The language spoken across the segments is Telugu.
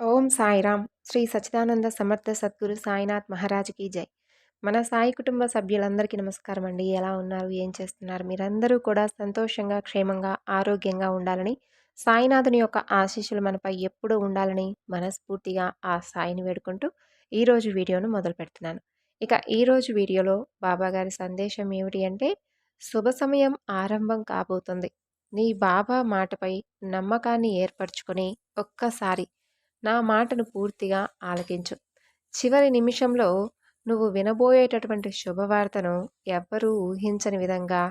ఓం సాయిరామ్. శ్రీ సచ్చిదానంద సమర్థ సద్గురు సాయినాథ్ మహారాజ్కి జై. మన సాయి కుటుంబ సభ్యులందరికీ నమస్కారం అండి. ఎలా ఉన్నారు? ఏం చేస్తున్నారు? మీరందరూ కూడా సంతోషంగా క్షేమంగా ఆరోగ్యంగా ఉండాలని సాయినాథుని యొక్క ఆశీస్సులు మనపై ఎప్పుడూ ఉండాలని మనస్ఫూర్తిగా ఆ సాయిని వేడుకుంటూ ఈరోజు వీడియోను మొదలు పెడుతున్నాను. ఇక ఈరోజు వీడియోలో బాబాగారి సందేశం ఏమిటి అంటే శుభ సమయం ఆరంభం కాబోతుంది. నీ బాబా మాటపై నమ్మకాన్ని ఏర్పరచుకొని ఒక్కసారి నా మాటను పూర్తిగా ఆలకించు. చివరి నిమిషంలో నువ్వు వినబోయేటటువంటి శుభవార్తను ఎవ్వరూ ఊహించని విధంగా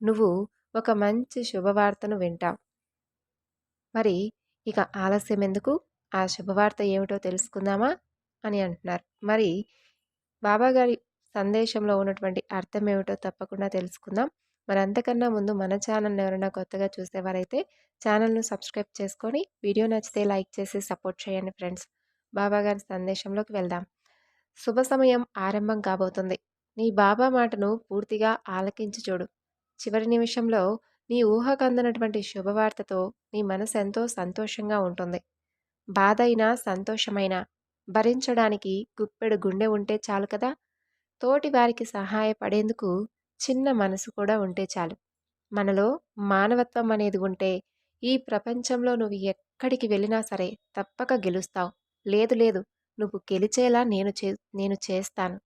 నువ్వు ఒక మంచి శుభవార్తను వింటావు. మరి ఇక ఆలస్యం ఎందుకు? ఆ శుభవార్త ఏమిటో తెలుసుకుందామా? అని అంటున్నారు. మరి బాబాగారి సందేశంలో ఉన్నటువంటి అర్థం ఏమిటో తప్పకుండా తెలుసుకుందాం. మరి అంతకన్నా ముందు మన ఛానల్ని ఎవరైనా కొత్తగా చూసేవారైతే ఛానల్ను సబ్స్క్రైబ్ చేసుకొని వీడియో నచ్చితే లైక్ చేసి సపోర్ట్ చేయండి ఫ్రెండ్స్. బాబా గారి సందేశంలోకి వెళ్దాం. శుభ సమయం ఆరంభం కాబోతుంది. నీ బాబా మాటను పూర్తిగా ఆలకించి చూడు. చివరి నిమిషంలో నీ ఊహకందనటువంటి శుభవార్తతో నీ మనసు ఎంతో సంతోషంగా ఉంటుంది. బాధ అయినా సంతోషమైనా భరించడానికి గుప్పెడు గుండె ఉంటే చాలు కదా. తోటి వారికి సహాయపడేందుకు చిన్న మనసు కూడా ఉంటే చాలు. మనలో మానవత్వం అనేది ఉంటే ఈ ప్రపంచంలో నువ్వు ఎక్కడికి వెళ్ళినా సరే తప్పక గెలుస్తావు. లేదు లేదు. నువ్వు గెలిచేలా నేను చే నేను చేస్తాను.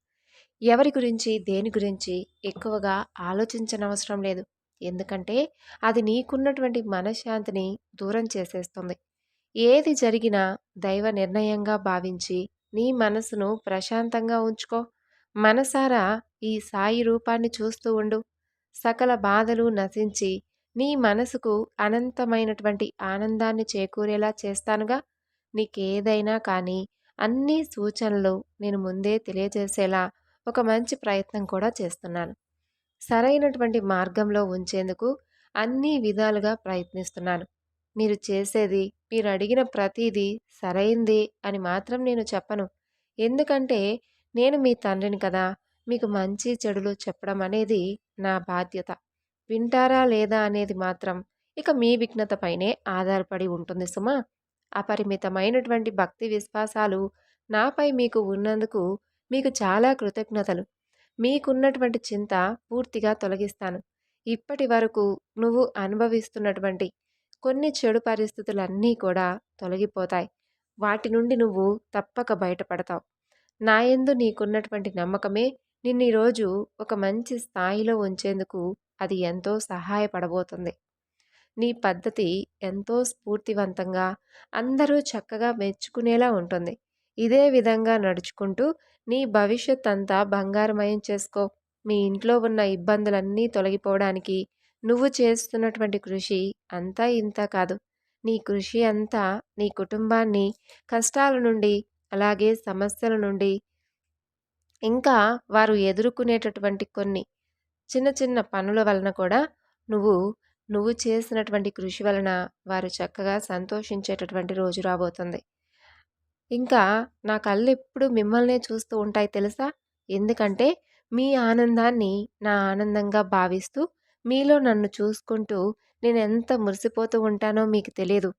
ఎవరి గురించి దేని గురించి ఎక్కువగా ఆలోచించనవసరం లేదు. ఎందుకంటే అది నీకున్నటువంటి మనశ్శాంతిని దూరం చేసేస్తుంది. ఏది జరిగినా దైవ నిర్ణయంగా భావించి నీ మనసును ప్రశాంతంగా ఉంచుకో. మనసారా ఈ సాయి రూపాన్ని చూస్తూ ఉండు. సకల బాధలు నశించి నీ మనసుకు అనంతమైనటువంటి ఆనందాన్ని చేకూరేలా చేస్తానుగా. నీకేదైనా కానీ అన్ని సూచనలు నేను ముందే తెలియజేసేలా ఒక మంచి ప్రయత్నం కూడా చేస్తున్నాను. సరైనటువంటి మార్గంలో ఉంచేందుకు అన్ని విధాలుగా ప్రయత్నిస్తున్నాను. మీరు చేసేది మీరు అడిగిన ప్రతిదీ సరైంది అని మాత్రం నేను చెప్పను. ఎందుకంటే నేను మీ తండ్రిని కదా మీకు మంచి చెడులు చెప్పడం అనేది నా బాధ్యత. వింటారా లేదా అనేది మాత్రం ఇక మీ విఘ్నతపైనే ఆధారపడి ఉంటుంది సుమా. అపరిమితమైనటువంటి భక్తి విశ్వాసాలు నాపై మీకు ఉన్నందుకు మీకు చాలా కృతజ్ఞతలు. మీకున్నటువంటి చింత పూర్తిగా తొలగిస్తాను. ఇప్పటి వరకు నువ్వు అనుభవిస్తున్నటువంటి కొన్ని చెడు పరిస్థితులన్నీ కూడా తొలగిపోతాయి. వాటి నుండి నువ్వు తప్పక బయటపడతావు. నాయందు నీకున్నటువంటి నమ్మకమే నిన్ను ఈరోజు ఒక మంచి స్థాయిలో ఉంచేందుకు అది ఎంతో సహాయపడబోతుంది. నీ పద్ధతి ఎంతో స్ఫూర్తివంతంగా అందరూ చక్కగా మెచ్చుకునేలా ఉంటుంది. ఇదే విధంగా నడుచుకుంటూ నీ భవిష్యత్ అంతా బంగారమయం చేసుకో. మీ ఇంట్లో ఉన్న ఇబ్బందులన్నీ తొలగిపోవడానికి నువ్వు చేస్తున్నటువంటి కృషి అంతా ఇంత కాదు. నీ కృషి అంతా నీ కుటుంబాన్ని కష్టాల నుండి అలాగే సమస్యల నుండి ఇంకా వారు ఎదుర్కొనేటటువంటి కొన్ని చిన్న చిన్న పనుల వలన కూడా నువ్వు నువ్వు చేసినటువంటి కృషి వలన వారు చక్కగా సంతోషించేటటువంటి రోజు రాబోతుంది. ఇంకా నా కళ్ళు ఎప్పుడు మిమ్మల్నే చూస్తూ ఉంటాయి తెలుసా? ఎందుకంటే మీ ఆనందాన్ని నా ఆనందంగా భావిస్తూ మీలో నన్ను చూసుకుంటూ నేను ఎంత మురిసిపోతూ ఉంటానో మీకు తెలియదు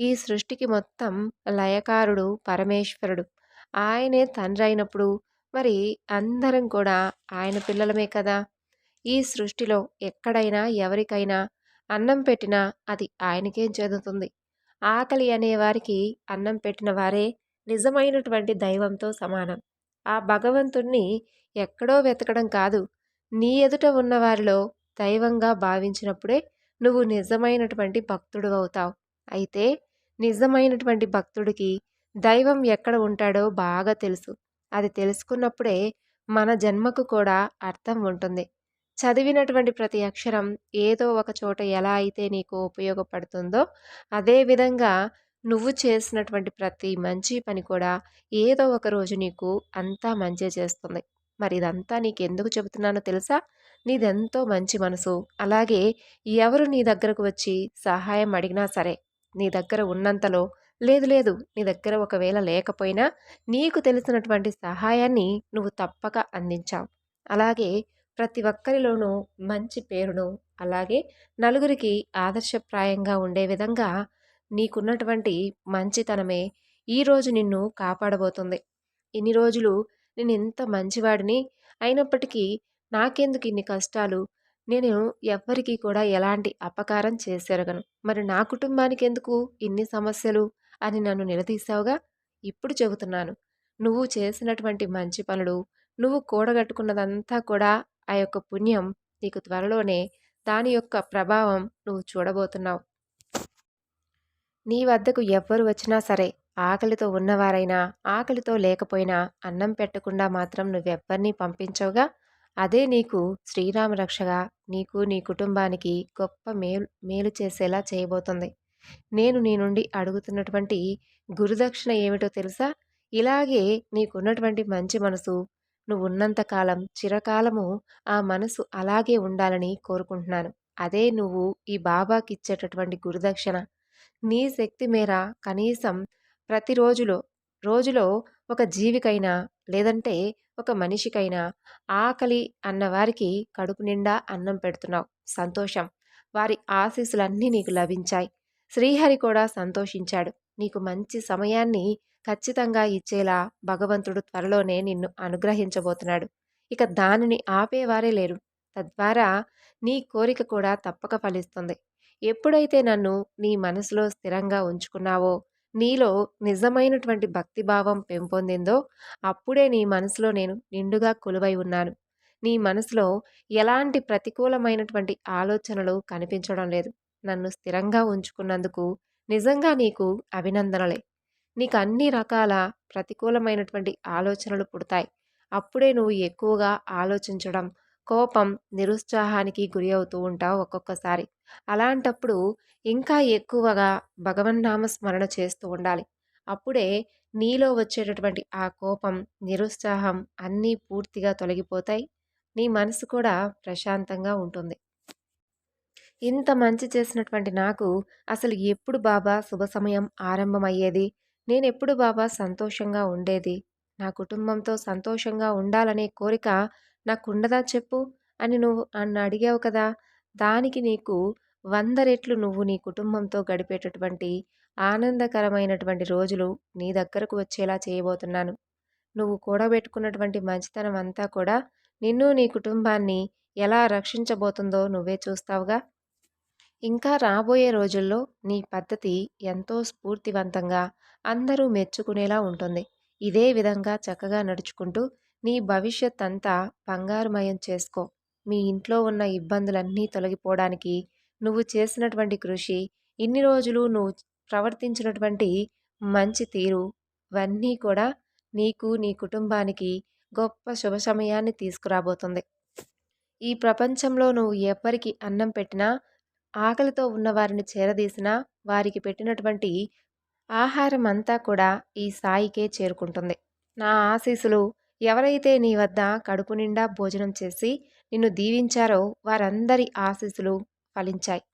ఈ సృష్టికి మొత్తం లయకారుడు పరమేశ్వరుడు. ఆయనే తండ్రి అయినప్పుడు మరి అందరం కూడా ఆయన పిల్లలమే కదా! ఈ సృష్టిలో ఎక్కడైనా ఎవరికైనా అన్నం పెట్టినా అది ఆయనకేం చెందుతుంది. ఆకలి అనేవారికి అన్నం పెట్టిన వారే నిజమైనటువంటి దైవంతో సమానం. ఆ భగవంతుణ్ణి ఎక్కడో వెతకడం కాదు నీ ఎదుట ఉన్నవారిలో దైవంగా భావించినప్పుడే నువ్వు నిజమైనటువంటి భక్తుడు అవుతావు. అయితే నిజమైనటువంటి భక్తుడికి దైవం ఎక్కడ ఉంటాడో బాగా తెలుసు. అది తెలుసుకున్నప్పుడే మన జన్మకు కూడా అర్థం ఉంటుంది. చదివినటువంటి ప్రతి అక్షరం ఏదో ఒక చోట ఎలా అయితే నీకు ఉపయోగపడుతుందో అదేవిధంగా నువ్వు చేసినటువంటి ప్రతి మంచి పని కూడా ఏదో ఒక రోజు నీకు అంతా మంచి చేస్తుంది. మరి ఇదంతా నీకు ఎందుకు చెబుతున్నానో తెలుసా? నీదెంతో మంచి మనసు. అలాగే ఎవరు నీ దగ్గరకు వచ్చి సహాయం అడిగినా సరే నీ దగ్గర ఉన్నంతలో లేదు లేదు. నీ దగ్గర ఒకవేళ లేకపోయినా నీకు తెలిసినటువంటి సహాయాన్ని నువ్వు తప్పక అందించావు. అలాగే ప్రతి ఒక్కరిలోనూ మంచి పేరును అలాగే నలుగురికి ఆదర్శప్రాయంగా ఉండే విధంగా నీకున్నటువంటి మంచితనమే ఈరోజు నిన్ను కాపాడబోతుంది. ఇన్ని రోజులు నేను ఎంత మంచివాడిని అయినప్పటికీ నాకెందుకు ఇన్ని కష్టాలు? నేను ఎవ్వరికీ కూడా ఎలాంటి అపకారం చేసేరగను. మరి నా కుటుంబానికి ఎందుకు ఇన్ని సమస్యలు? అని నన్ను నిలదీశావుగా? ఇప్పుడు చెబుతున్నాను. నువ్వు చేసినటువంటి మంచి పనులు నువ్వు కూడగట్టుకున్నదంతా కూడా ఆ యొక్క పుణ్యం నీకు త్వరలోనే దాని యొక్క ప్రభావం నువ్వు చూడబోతున్నావు. నీ వద్దకు ఎవ్వరు వచ్చినా సరే ఆకలితో ఉన్నవారైనా ఆకలితో లేకపోయినా అన్నం పెట్టకుండా మాత్రం నువ్వెవ్వరినీ పంపించవుగా? అదే నీకు శ్రీరామ రక్షగా నీకు నీ కుటుంబానికి గొప్ప మేలు మేలు చేసేలా చేయబోతుంది. నేను నీ నుండి అడుగుతున్నటువంటి గురుదక్షిణ ఏమిటో తెలుసా? ఇలాగే నీకున్నటువంటి మంచి మనసు నువ్వు ఉన్నంతకాలం చిరకాలము ఆ మనసు అలాగే ఉండాలని కోరుకుంటున్నాను. అదే నువ్వు ఈ బాబాకి ఇచ్చేటటువంటి గురుదక్షిణ. నీ శక్తి మేర కనీసం ప్రతిరోజులో రోజులో ఒక జీవికైనా లేదంటే ఒక మనిషికైనా ఆకలి అన్నవారికి కడుపు నిండా అన్నం పెడుతున్నావు. సంతోషం. వారి ఆశీస్సులన్నీ నీకు లభించాయి. శ్రీహరి కూడా సంతోషించాడు. నీకు మంచి సమయాన్ని ఖచ్చితంగా ఇచ్చేలా భగవంతుడు త్వరలోనే నిన్ను అనుగ్రహించబోతున్నాడు. ఇక దానిని ఆపేవారే లేరు. తద్వారా నీ కోరిక కూడా తప్పక ఫలిస్తుంది. ఎప్పుడైతే నన్ను నీ మనసులో స్థిరంగా ఉంచుకున్నావో నీలో నిజమైనటువంటి భక్తిభావం పెంపొందిందో అప్పుడే నీ మనసులో నేను నిండుగా కొలువై ఉన్నాను. నీ మనసులో ఎలాంటి ప్రతికూలమైనటువంటి ఆలోచనలు కనిపించడం లేదు. నన్ను స్థిరంగా ఉంచుకున్నందుకు నిజంగా నీకు అభినందనలే. నీకు అన్ని రకాల ప్రతికూలమైనటువంటి ఆలోచనలు పుడతాయి. అప్పుడే నువ్వు ఎక్కువగా ఆలోచించడం కోపం నిరుత్సాహానికి గురి అవుతూ ఉంటావు ఒక్కొక్కసారి. అలాంటప్పుడు ఇంకా ఎక్కువగా భగవన్నామ స్మరణ చేస్తూ ఉండాలి. అప్పుడే నీలో వచ్చేటటువంటి ఆ కోపం నిరుత్సాహం అన్నీ పూర్తిగా తొలగిపోతాయి. నీ మనసు కూడా ప్రశాంతంగా ఉంటుంది. ఇంత మంచి చేసినటువంటి నాకు అసలు ఎప్పుడు బాబా శుభ సమయం ఆరంభమయ్యేది? నేను ఎప్పుడు బాబా సంతోషంగా ఉండేది? నా కుటుంబంతో సంతోషంగా ఉండాలనే కోరిక నాకుండదా చెప్పు? అని నువ్వు అన్ను అడిగావు కదా! దానికి నీకు వంద రెట్లు నువ్వు నీ కుటుంబంతో గడిపేటటువంటి ఆనందకరమైనటువంటి రోజులు నీ దగ్గరకు వచ్చేలా చేయబోతున్నాను. నువ్వు కూడబెట్టుకున్నటువంటి మంచితనం అంతా కూడా నిన్ను నీ కుటుంబాన్ని ఎలా రక్షించబోతుందో నువ్వే చూస్తావుగా? ఇంకా రాబోయే రోజుల్లో నీ పద్ధతి ఎంతో స్ఫూర్తివంతంగా అందరూ మెచ్చుకునేలా ఉంటుంది. ఇదే విధంగా చక్కగా నడుచుకుంటూ నీ భవిష్యత్ అంతా బంగారుమయం చేసుకో. మీ ఇంట్లో ఉన్న ఇబ్బందులన్నీ తొలగిపోవడానికి నువ్వు చేసినటువంటి కృషి ఇన్ని రోజులు నువ్వు ప్రవర్తించినటువంటి మంచి తీరు ఇవన్నీ కూడా నీకు నీ కుటుంబానికి గొప్ప శుభ సమయాన్ని తీసుకురాబోతుంది. ఈ ప్రపంచంలో నువ్వు ఎవరికి అన్నం పెట్టినా ఆకలితో ఉన్న వారిని చేరదీసినా వారికి పెట్టినటువంటి ఆహారం అంతా కూడా ఈ సాయికే చేరుకుంటుంది. నా ఆశీస్సులు ఎవరైతే నీ వద్ద కడుపు నిండా భోజనం చేసి నిన్ను దీవించారో వారందరి ఆశీస్సులు ఫలించాయి.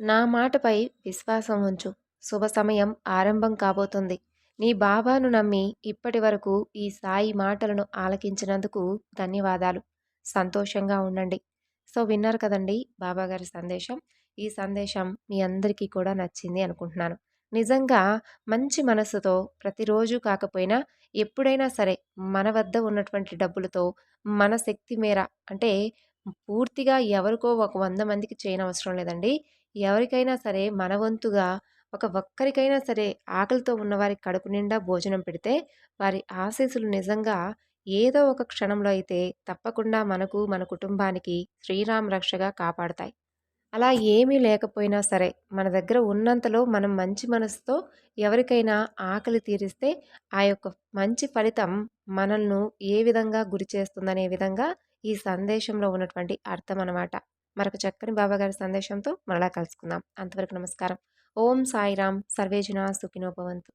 నా మాటపై విశ్వాసం ఉంచు. శుభ సమయం ఆరంభం కాబోతుంది. నీ బాబాను నమ్మి ఇప్పటి వరకు ఈ సాయి మాటలను ఆలకించినందుకు ధన్యవాదాలు. సంతోషంగా ఉండండి. సో విన్నారు కదండి బాబాగారి సందేశం. ఈ సందేశం మీ అందరికీ కూడా నచ్చింది అనుకుంటున్నాను. నిజంగా మంచి మనసుతో ప్రతిరోజు కాకపోయినా ఎప్పుడైనా సరే మన వద్ద ఉన్నటువంటి డబ్బులతో మన శక్తి మేర అంటే పూర్తిగా ఎవరికో ఒక వంద మందికి చేయనవసరం లేదండి. ఎవరికైనా సరే మన వంతుగా ఒక ఒక్కరికైనా సరే ఆకలితో ఉన్నవారికి కడుపు నిండా భోజనం పెడితే వారి ఆశీస్సులు నిజంగా ఏదో ఒక క్షణంలో అయితే తప్పకుండా మనకు మన కుటుంబానికి శ్రీరామ్ రక్షగా కాపాడతాయి. అలా ఏమీ లేకపోయినా సరే మన దగ్గర ఉన్నంతలో మనం మంచి మనసుతో ఎవరికైనా ఆకలి తీరిస్తే ఆ యొక్క మంచి ఫలితం మనల్ని ఏ విధంగా గురి చేస్తుందనే విధంగా ఈ సందేశంలో ఉన్నటువంటి అర్థం అనమాట మరొక చక్కని బాబాగారి సందేశంతో మరలా కలుసుకుందాం. అంతవరకు నమస్కారం. ఓం సాయిరామ్. సర్వేజన సుఖినోభవంతు